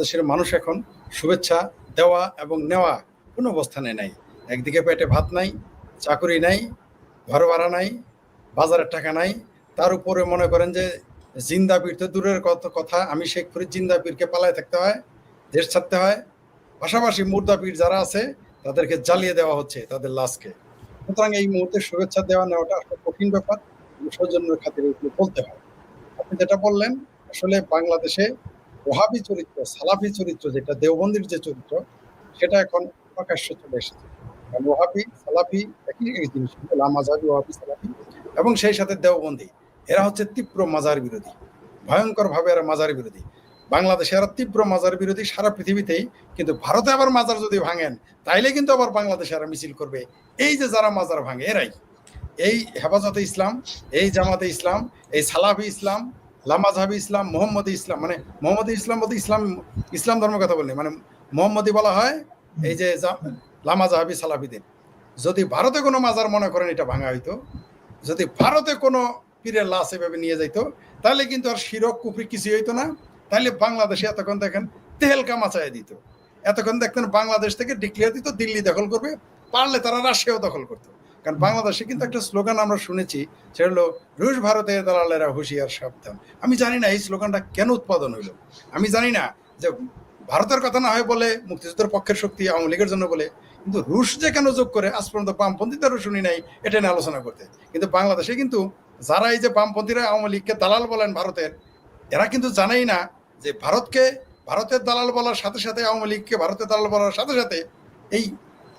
বাংলাদেশের মানুষ এখন শুভেচ্ছা দেওয়া এবং নেওয়া কোনো অবস্থানে নাই। একদিকে পেটে ভাত নাই, চাকরি নাই, ঘর ভাড়া নাই, বাজারের টাকা নাই। তার উপরে মনে করেন যে জিন্দা পীর তো দূরের কত- কথা, আমি শেখ ফরিদ জিন্দা পীরকে পালায় থাকতে হয়, দেশ ছাড়তে হয়। পাশাপাশি মুর্দা পীর যারা আছে, তাদেরকে জ্বালিয়ে দেওয়া হচ্ছে তাদের লাশকে। সুতরাং এই মুহূর্তে শুভেচ্ছা দেওয়া নেওয়াটা আসলে কঠিন ব্যাপার। সৌজন্যের খাতিরে বলতে হয়। আপনি যেটা বললেন, আসলে বাংলাদেশে ওহাবি চরিত্র, সালাফি চরিত্র যেটা, দেওবন্দির যে চরিত্র, সেটা এখন প্রকাশ্য চলে এসেছে। কারণ ওহাবি, সালাফি একই জিনিস লামাজাবি ওহাবি, সালাফি এবং সেই সাথে দেওবন্দি। এরা হচ্ছে তীব্র মাজার বিরোধী। ভয়ঙ্কর ভাবে এরা মাজার বিরোধী। বাংলাদেশে এরা তীব্র মাজার বিরোধী সারা পৃথিবীতেই, কিন্তু ভারতে আবার মাজার যদি ভাঙেন, তাইলে কিন্তু আবার বাংলাদেশে এরা মিছিল করবে। এই যে যারা মাজার ভাঙে, এরাই। এই হেফাজতে ইসলাম, এই জামাতে ইসলাম, এই সালাফি ইসলাম লামাজহাবি ইসলাম, মোহাম্মদী ইসলাম মানে মোহাম্মদী ইসলাম বলতে ইসলাম ইসলাম ধর্মের কথা বলি মানে মোহাম্মদী বলা হয় এই যে জা- লামাজহাবি সালাফিদের। যদি ভারতে কোনো মাজার মনে করেন এটা ভাঙা হইতো, যদি ভারতে কোনো পীরের লাশ এভাবে নিয়ে যাইতো, তাহলে কিন্তু আর শিরক, কুফরি কিছু হইতো না। তাহলে বাংলাদেশে এতক্ষণ দেখেন তেহেলকা মাচায় দিত। এতক্ষণ দেখতেন বাংলাদেশ থেকে ডিক্লেয়ার দিত, দিল্লি দখল করবে, পারলে তারা রাশিয়াও দখল করতো। কারণ বাংলাদেশে কিন্তু একটা স্লোগান আমরা শুনেছি, সেটা হলো, রুশ ভারতের দালালেরা হুঁশিয়ার সাবধান। আমি জানি না এই স্লোগানটা কেন উৎপাদন হইল আমি জানি না যে ভারতের কথা না হয় বলে, মুক্তিযুদ্ধের পক্ষের শক্তি আওয়ামী লীগের জন্য বলে, কিন্তু রুশ যে কেন যোগ করে, আজ পর্যন্ত বামপন্থীদেরও শুনি নাই, এটা নিয়ে আলোচনা করতে। কিন্তু বাংলাদেশে কিন্তু যারা এই যে বামপন্থীরা আওয়ামী লীগকে দালাল বলেন ভারতের, এরা কিন্তু জানেই না যে ভারতকে, ভারতের দালাল বলার সাথে সাথে আওয়ামী লীগকে ভারতের দালাল বলার সাথে সাথে এই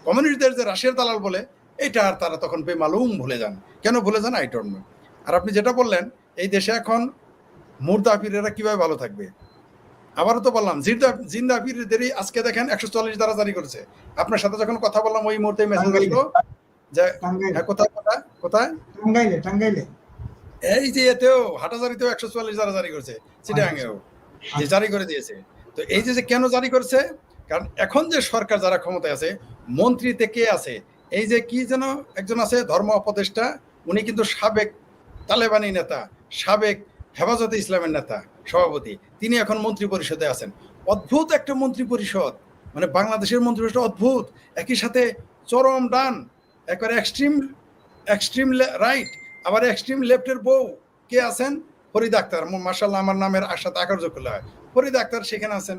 কমিউনিস্টদের যে রাশিয়ার দালাল বলে এটা আর তারা তখন বেমালুম ভুলে যান। কেন ভুলে যান? আই ডোন্ট নো আর আপনি যেটা বললেন এই দেশে এখন মুর্দা পীরেরা কীভাবে ভালো থাকবে? আবারও তো বললাম জিন্দা জিন্দা পীরদেরই আজকে দেখেন একশো চল্লিশ দ্বারা জারি করেছে। আপনার সাথে যখন কথা বললাম ওই মুহূর্তে মেসেজ আসলো যে হ্যাঁ, কোথায় কোথায় কোথায়? টাঙ্গাইলে টাঙ্গাইলে। এই যে এতেও হাটাজারিতেও একশো চুয়াল্লিশ দ্বারা জারি করেছে চিটাগাঙ্গেও যে জারি করে দিয়েছে। তো এই যে যে কেন জারি করেছে? কারণ এখন যে সরকার যারা ক্ষমতায় আছে মন্ত্রী থেকে আছে? এই যে কি যেন একজন আছে, ধর্ম উপদেষ্টা, উনি কিন্তু সাবেক তালেবানি নেতা, সাবেক হেফাজতে ইসলামের নেতা, সভাপতি। তিনি এখন মন্ত্রী পরিষদে আছেন। অদ্ভুত একটা মন্ত্রী পরিষদ মানে বাংলাদেশের মন্ত্রী পরিষদ অদ্ভুত। একই সাথে চরম ডান, একবারে এক্সট্রিম এক্সট্রিম রাইট আবার এক্সট্রিম লেফটের বউ কে আছেন? ফরিদ আক্তার। মার্শাল্লাহ আমার নামের সাথে আকার্য করলে হয়। ফরিদ আক্তার সেখানে আছেন।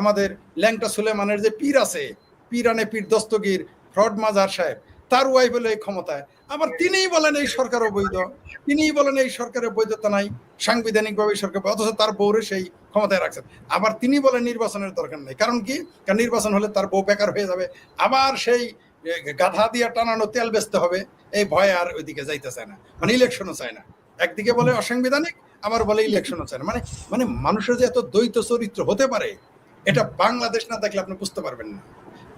আমাদের ল্যাংটা সুলেমানের যে পীর আছে পীর আনে পীর দস্তগীর ফ্রড মাজার সাহেব, তার ওয়াইফ হলো এই ক্ষমতায়। আবার তিনিই বলেন এই সরকার অবৈধ। তিনিই বলেন এই সরকারের বৈধতা নাই, সাংবিধানিকভাবে সরকার অথচ তার বউরে সেই ক্ষমতায় রাখছেন। আবার তিনি বলেন নির্বাচনের দরকার নেই। কারণ কি? কারণ নির্বাচন হলে তার বউ বেকার হয়ে যাবে। আবার সেই গাধা দিয়ে টানানো তেল বেচতে হবে। এই ভয়ে আর ওইদিকে যাইতে চায় না। মানে ইলেকশনও চায় না। একদিকে বলে অসাংবিধানিক, আবার বলে ইলেকশনও চায় না। মানে মানে মানুষের যে এত দ্বৈত চরিত্র হতে পারে, এটা বাংলাদেশ না দেখলে আপনি বুঝতে পারবেন না।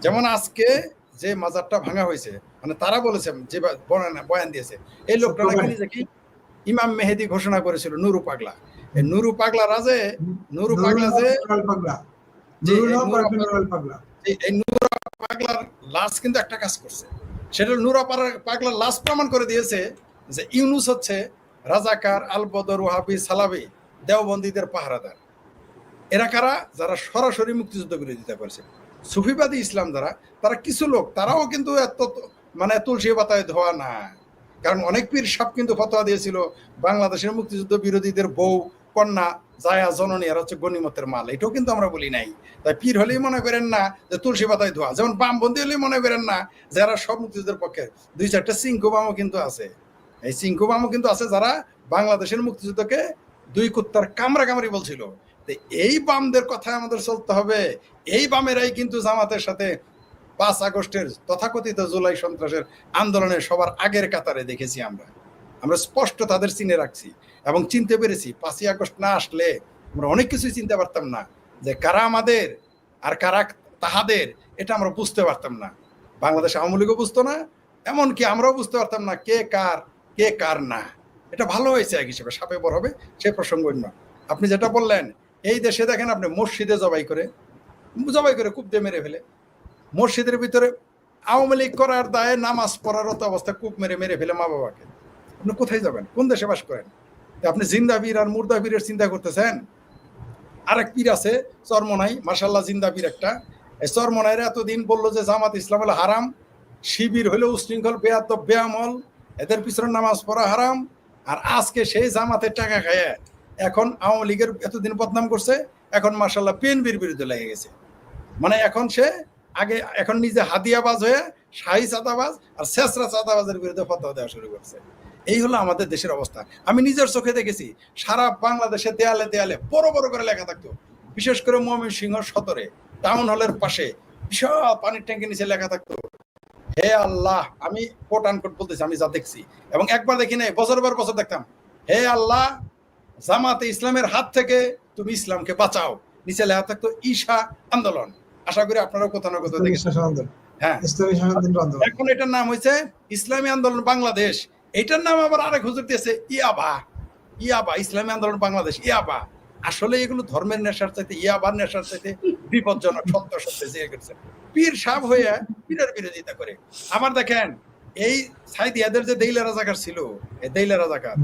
যেমন আজকে যে মাজারটা ভাঙা হয়েছে মানে তারা বলেছে যে বয়ান- দিয়েছে। এই লোকটা নাকি নিজেকে ইমাম মেহেদি ঘোষণা করেছিল নুরু পাগলা। এই নুরু পাগলা রাজে নুরু পাগলা যে এই নুরা পাগলার লাশ কিন্তু একটা কাজ করছে। সেটা নুরা পাগলার- পাগলার লাশ প্রমাণ করে দিয়েছে যে ইউনুস হচ্ছে রাজাকার আলবদর ওহাবি সালাবি দেওবন্দীদের পাহারাদার। এরা কারা? যারা সরাসরি মুক্তিযুদ্ধ বিরোধিতা করেছে। সুফিবাদী ইসলাম যারা তারা কিছু লোক, তারাও কিন্তু এত মানে তুলসী পাতায় ধোয়া না। কারণ অনেক পীর সাপ কিন্তু ফতোয়া দিয়েছিল, বাংলাদেশের মুক্তিযুদ্ধ বিরোধীদের বউ, কন্যা, জায়া, জননী, আর হচ্ছে গণিমতের মাল। এটাও কিন্তু আমরা বলি নাই। তাই পীর হলেই মনে করেন না যে তুলসী পাতায় ধোয়া যেমন বামবন্দি হলেই মনে করেন না যারা সব মুক্তিযুদ্ধের পক্ষে। দুই চারটা সিংকু বামও কিন্তু আছে। এই সিংকু বামও কিন্তু আছে যারা বাংলাদেশের মুক্তিযুদ্ধকে দুই কুত্তার কামড়া কামড়ি বলছিল এই বামদের কথা আমাদের চলতে হবে। এই বামেরাই কিন্তু জামাতের সাথে পাঁচ আগস্টের তথাকথিত জুলাই সন্ত্রাসের আন্দোলনের সবার আগের কাতারে দেখেছি আমরা। আমরা স্পষ্ট তাদের চিনে রাখছি এবং চিনতে পেরেছি, পাঁচই আগস্ট না আসলে আমরা অনেক কিছুই চিনতে পারতাম না যে কারা আমাদের আর কারা তাহাদের, এটা আমরা বুঝতে পারতাম না। বাংলাদেশ আওয়ামী লীগও বুঝতো না, এমনকি আমরাও বুঝতে পারতাম না কে কার কে কার না। এটা ভালো হয়েছে এক হিসেবে, সাপে বড় হবে, সে প্রসঙ্গ অন্য। আপনি যেটা বললেন, এই দেশে দেখেন আপনি মসজিদে জবাই করে জবাই করে কূপ দিয়ে মেরে ফেলে। মসজিদের ভিতরে আওয়ামী লীগ করার দায়ে নামাজ পড়ারত অবস্থা কূপ মেরে মেরে ফেলে মা বাবাকে। আপনি কোথায় যাবেন? কোন দেশে বাস করেন? আপনি জিন্দাবীর আর মুর্দাবীরের চিন্তা করতেছেন? আরেক পীর আছে, চরমনাই মার্শাল্লাহ জিন্দা পীর একটা এই এতদিন বলল যে জামাত ইসলাম হলো হারাম, শিবির হলো উশৃঙ্খল বেয়াত বেয়ামল, এদের পিছনে নামাজ পড়া হারাম আর আজকে সেই জামাতের টাকা খায় এখন আওয়ামী লীগের এতদিন বদনাম করছে, এখন মার্শাল্লাহ বিএনপির বিরুদ্ধে লেগে গেছে। মানে এখন সে আগে, এখন নিজে হাদিয়াবাজ হয়ে শাহী চাঁদাবাজ আর শেষরা চাঁদাবাজের বিরুদ্ধে ফতোয়া দেওয়া শুরু করছে। এই হলো আমাদের দেশের অবস্থা। আমি নিজের চোখে দেখেছি, সারা বাংলাদেশে দেয়ালে দেয়ালে বড় বড় করে লেখা থাকতো, বিশেষ করে মমিন সিংহ সদরে, টাউন হলের পাশে বিশাল পানির ট্যাঙ্কের নিচে লেখা থাকতো হে আল্লাহ আমি কোট আনকোট বলতেছি আমি যা দেখছি। এবং একবার দেখি নাই বছর পর বছর দেখতাম। হে আল্লাহ জামাতে ইসলামের হাত থেকে তুমি ইসলামকে বাঁচাও। নিচে লেখা থাকতো ঈশা আন্দোলন। আশা করি আপনারাও কোথাও না কোথাও আন্দোলন। হ্যাঁ। এখন এটার নাম হয়েছে ইসলামী আন্দোলন বাংলাদেশ। এটার নাম আবার আরেক হুজুর দিয়েছে ইয়াবা। ইয়াবা ইসলামী আন্দোলন বাংলাদেশ ইয়াবা। আসলে এগুলো ধর্মের নেশার চাইতে ইয়াবার নেশার চাইতে বিপজ্জনক সত্য সত্য করছে। পীর সাহ হয়ে পীরের বিরোধিতা করে। আবার দেখেন, এই সাইদিয়াদের যে দেইলা রাজাকার ছিল, এই দেইলা রাজাকার,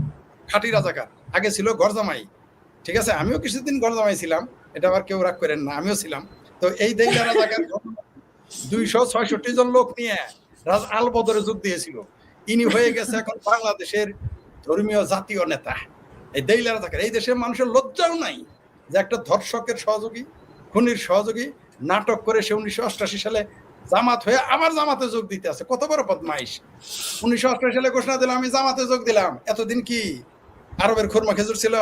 খাঁটি রাজাকার, আগে ছিল গরজামাই ঠিক আছে? আমিও কিছুদিন গরজামাই ছিলাম, এটা আবার কেউ রাগ করেন না, আমিও ছিলাম। তো এই দেইলা রাজাকার দুইশো ছয়ষট্টি জন লোক নিয়ে রাজ আল বদরে যোগ দিয়েছিল। ইনি হয়ে গেছে এখন বাংলাদেশের ধর্মীয় জাতীয় নেতা। এই দেইলা রাজাকার, এই দেশের মানুষের লজ্জাও নাই যে একটা ধর্ষকের সহযোগী, খুনির সহযোগী নাটক করে সে উনিশশো অষ্টাশি সালে জামাত হয়ে আবার জামাতে যোগ দিতে আছে। কত বড় বদমাইশ। উনিশশো অষ্টাশি সালে ঘোষণা দিলাম আমি জামাতে যোগ দিলাম। এতদিন কি আরবের খুরমা খেজুর ছিল?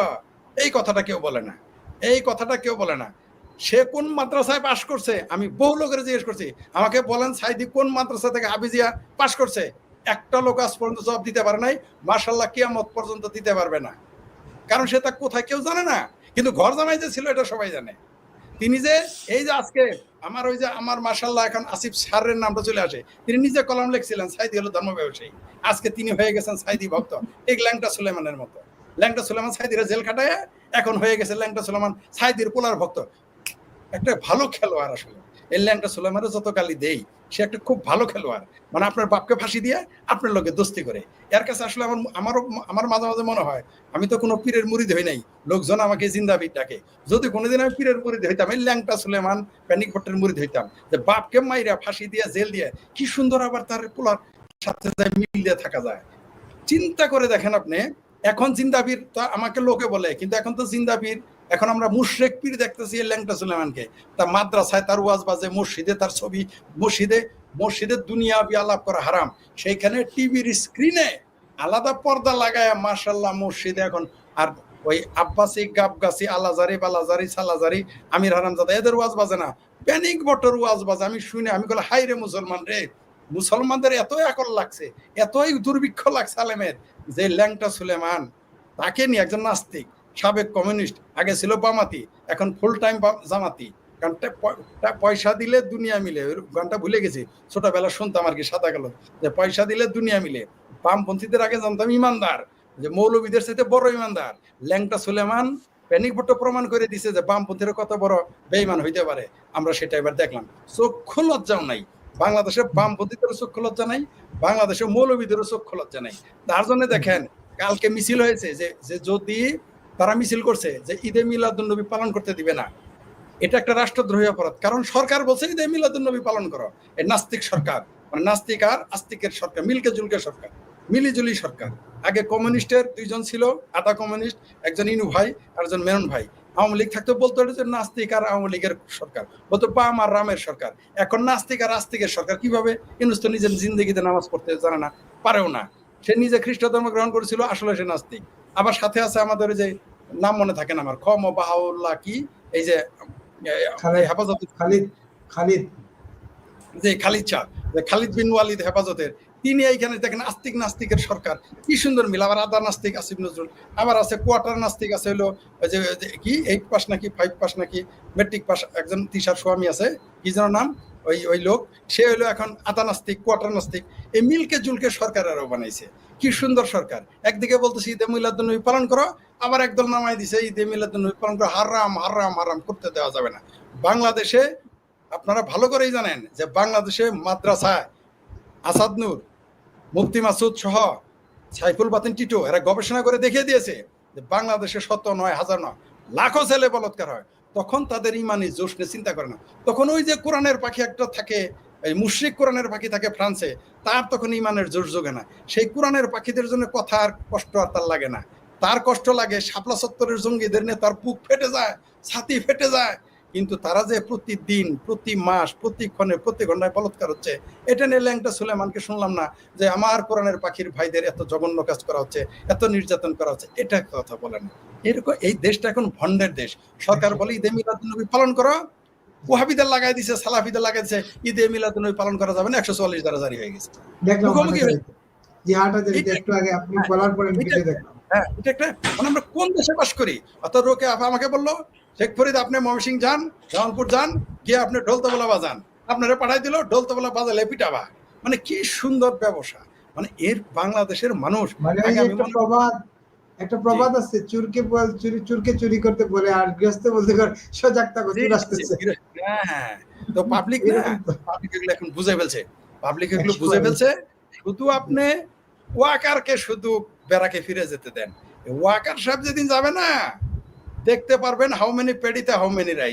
এই কথাটা কেউ বলে না। এই কথাটা কেউ বলে না। সে কোন মাদ্রাসায় পাশ করছে? আমি বহু লোকের জিজ্ঞেস করছি, আমাকে বলেন সাইদি কোন মাদ্রাসা থেকে হাবিজিয়া পাশ করছে? একটা লোক আজ পর্যন্ত জবাব দিতে পারে নাই। মার্শাল্লাহ কিয়ামত পর্যন্ত দিতে পারবে না। কারণ সে তা কোথায় কেউ জানে না। কিন্তু ঘর জামাই যে ছিল, এটা সবাই জানে। তিনি যে, এই যে আজকে আমার ওই যে আমার মার্শাল্লাহ এখন আসিফ সারের নামটা চলে আসে, তিনি নিজে কলম লিখছিলেন, সাইদি হলো ধর্ম ব্যবসায়ী আজকে তিনি হয়ে গেছেন সাইদি ভক্ত এই ল্যাংটা সুলেমানের মতো। ল্যাংটা সুলেমান সাইদিরা জেল খাটায় এখন হয়ে গেছে ল্যাংটা সুলেমান সাইদির পোলার ভক্ত। একটা ভালো খেলোয়াড় আসলে। এই ল্যাংটা সুলেমানের যত গালি দেই সে একটা খুব ভালো খেলোয়াড়। মানে আপনার বাপকে ফাঁসি দিয়ে আপনার লোকে দোস্তি করে। এর কাছে আসলে আমার আমারও, আমার মাঝে মাঝে মনে হয়, আমি তো কোনো পীরের মুড়িদ হই নাই। লোকজন আমাকে জিন্দাবিদ ডাকে। যদি কোনোদিন আমি পীরের মুড়িদ হইতাম এই ল্যাংটা সুলেমান, প্যানিক ভট্টের মুড়িদ হইতাম। যে বাপকে মাইরা ফাঁসি দিয়ে, জেল দিয়ে, কি সুন্দর আবার তার পোলার সাথে মিল দিয়ে থাকা যায়। চিন্তা করে দেখেন আপনি, এখন জিন্দাবির তো আমাকে লোকে বলে, কিন্তু এখন তো জিন্দাবির এখন আমরা মুশরেক পীর দেখতেছি ল্যাংটা সুলেমানকে। তার মাদ্রাসায় তার ওয়াজ বাজে, মসজিদে তার ছবি, মসজিদে মসজিদের দুনিয়া আলাপ করা হারাম। সেইখানে টিভির স্ক্রিনে আলাদা পর্দা লাগায় মার্শাল্লাহ মসজিদে এখন আর ওই আব্বাসি গাবগাছি আলাজারি, বালাজারি, সালাজারি, আমির হারামজাদা, এদের ওয়াজ বাজে না। প্যানিক বটর ওয়াজ বাজে। আমি শুনে, আমি বলে হাই রে মুসলমান রে, মুসলমানদের এতই আকল লাগছে, এতই দুর্ভিক্ষ লাগছে আলেমের যে ল্যাংটা সুলেমান, তাকে নিয়ে একজন নাস্তিক সাবেক কমিউনিস্ট, আগে ছিল বামাতি, এখন ফুল টাইম জামাতি। কারণ পয়সা দিলে দুনিয়া মিলে। গানটা ভুলে গেছি ছোটবেলা শুনতাম আর কি, সাদা গেল যে পয়সা দিলে দুনিয়া মিলে। বামপন্থীদের আগে জানতাম ইমানদার, যে মৌলবীদের সাথে বড় ইমানদার। ল্যাংটা সুলেমান প্যানিক ভট্ট প্রমাণ করে দিছে যে বামপন্থীরা কত বড় বেইমান হইতে পারে। আমরা সেটা এবার দেখলাম। চক্ষু লজ্জাও নাই। বাংলাদেশের বামপন্থীদেরও চক্ষু লজ্জা নাই বাংলাদেশের মৌলবীদেরও চক্ষু লজ্জা নাই। তার জন্য দেখেন, কালকে মিছিল হয়েছে যে যদি তারা মিছিল করছে যে ঈদে মিলাদুন্নবী পালন করতে দিবে না। এটা একটা রাষ্ট্রদ্রোহী অপরাধ। কারণ সরকার বলছে, ঈদে মিলাদুন্নবী পালন করো। এই নাস্তিক সরকার। মানে নাস্তিক আর আস্তিকের সরকার, মিলকে জুলকে সরকার, মিলিজুলি সরকার। আগে কমিউনিস্টের দুইজন ছিল, আধা কমিউনিস্ট, একজন ইনু ভাই আর একজন মেনন ভাই। আওয়ামী লীগ থাকতে, বলতো এটা নাস্তিক আর আওয়ামী লীগের সরকার। বলতো বাম আর রামের সরকার। এখন নাস্তিক আর আস্তিকের সরকার। কীভাবে? ইনুস তো নিজের জিন্দগিতে নামাজ পড়তে জানে না, পারেও না। সে নিজে খ্রিস্ট ধর্ম গ্রহণ করেছিল, আসলে সে নাস্তিক। আবার সাথে আছে আমাদের যে নাম মনে থাকে না আমার খম বাহাউল্লাহ কি এই যে হেফাজত খালিদ খালিদ। যে খালিদ শাহ যে খালিদ বিন ওয়ালিদ হেফাজতের তিনি এইখানে দেখেন আস্তিক নাস্তিকের সরকার কি সুন্দর মিল আবার আদা নাস্তিক আসিফ নজরুল আবার আছে কোয়ার্টার নাস্তিক আছে হলো যে কি এইট পাস নাকি ফাইভ পাস নাকি মেট্রিক পাস একজন তিসার স্বামী আছে কি যেন নাম ওই ওই লোক সে হলো এখন আদা নাস্তিক কোয়ার্টার নাস্তিক এই মিলকে জুলকে সরকার আরও বানাইছে। কি সুন্দর সরকার। একদিকে বলতেছে ঈদে মিলাদুন্নবী পালন করো, আবার একদল নামাই দিছে, ঈদে মিলাদুন্নবী পালন করো, হারাম হারাম হারাম করতে দেওয়া যাবে না। বাংলাদেশে আপনারা ভালো করেই জানেন যে বাংলাদেশে মাদ্রাসায় আসাদ নূর, মুফতি মাসুদ সহ সাইফুল বাতিন টিটো, এরা গবেষণা করে দেখিয়ে দিয়েছে যে বাংলাদেশে শত নয়, হাজার নয়, লাখো ছেলে বলৎকার হয়। তখন তাদের ইমানি জোশ নিয়ে চিন্তা করে না। তখন ওই যে কোরআনের পাখি একটা থাকে এই মুশ্রিক কোরআনের পাখি থাকে ফ্রান্সে, তার তখন ইমানের জোশ যোগে না। সেই কোরআনের পাখিদের জন্য কথা আর কষ্ট আর তার লাগে না। তার কষ্ট লাগে শাপলা সত্তরের জঙ্গিদের নিয়ে তার বুক ফেটে যায়, ছাতি ফেটে যায়। কিন্তু তারা যে প্রতিদিন, প্রতি মাস প্রতিক্ষণে প্রতি ঘন্টায় বলৎকার হচ্ছে, এটা নিয়ে ল্যাংটা সুলেমানকে শুনলাম না যে আমার কোরআনের পাখির ভাইদের এত জঘন্য কাজ করা হচ্ছে, এত নির্যাতন করা হচ্ছে, এটা কথা বলেন এরকম এই দেশটা এখন ভণ্ডের দেশ। সরকার বলে ঈদে মিলাদুন্নবী পালন করো। ওহাবিদের লাগাই দিছে সালাফিদের লাগাই দিছে ঈদে পালন করা যাবে না একশো চুয়াল্লিশ দ্বারা জারি হয়ে গেছে। মুখোমুখি একটু আগে আপনি হ্যাঁ, বলার পরে হ্যাঁ এটা একটা মানে আমরা কোন দেশে বাস করি? অর্থাৎ রোকে আপা আমাকে বলল শেখ ফরিদ আপনি ময়মনসিং যান জামালপুর যান গিয়ে আপনি ঢোল তবলা বাজান। আপনারা পাঠাই দিল ঢোল তবলা বাজালে পিটাবা। মানে কি সুন্দর ব্যবসা। মানে এর বাংলাদেশের মানুষ একটা প্রবাদ আছে চুরকে চুরি চুরকে চুরি করতে বলে আর গৃহস্থ বলতে কর সজাগ থাকো চুর আসতেছে। হ্যাঁ। তো পাবলিক পাবলিক এগুলো এখন বুঝে ফেলছে। পাবলিক এগুলো বুঝে ফেলছে। শুধু আপনি ওয়াকারকে শুধু বেড়াকে ফিরে যেতে দেন। ওয়াকার সাহেব যেদিন যাবে না দেখতে পারবেন হাউ মেনি পেডিতে হাউ মেনি রাইস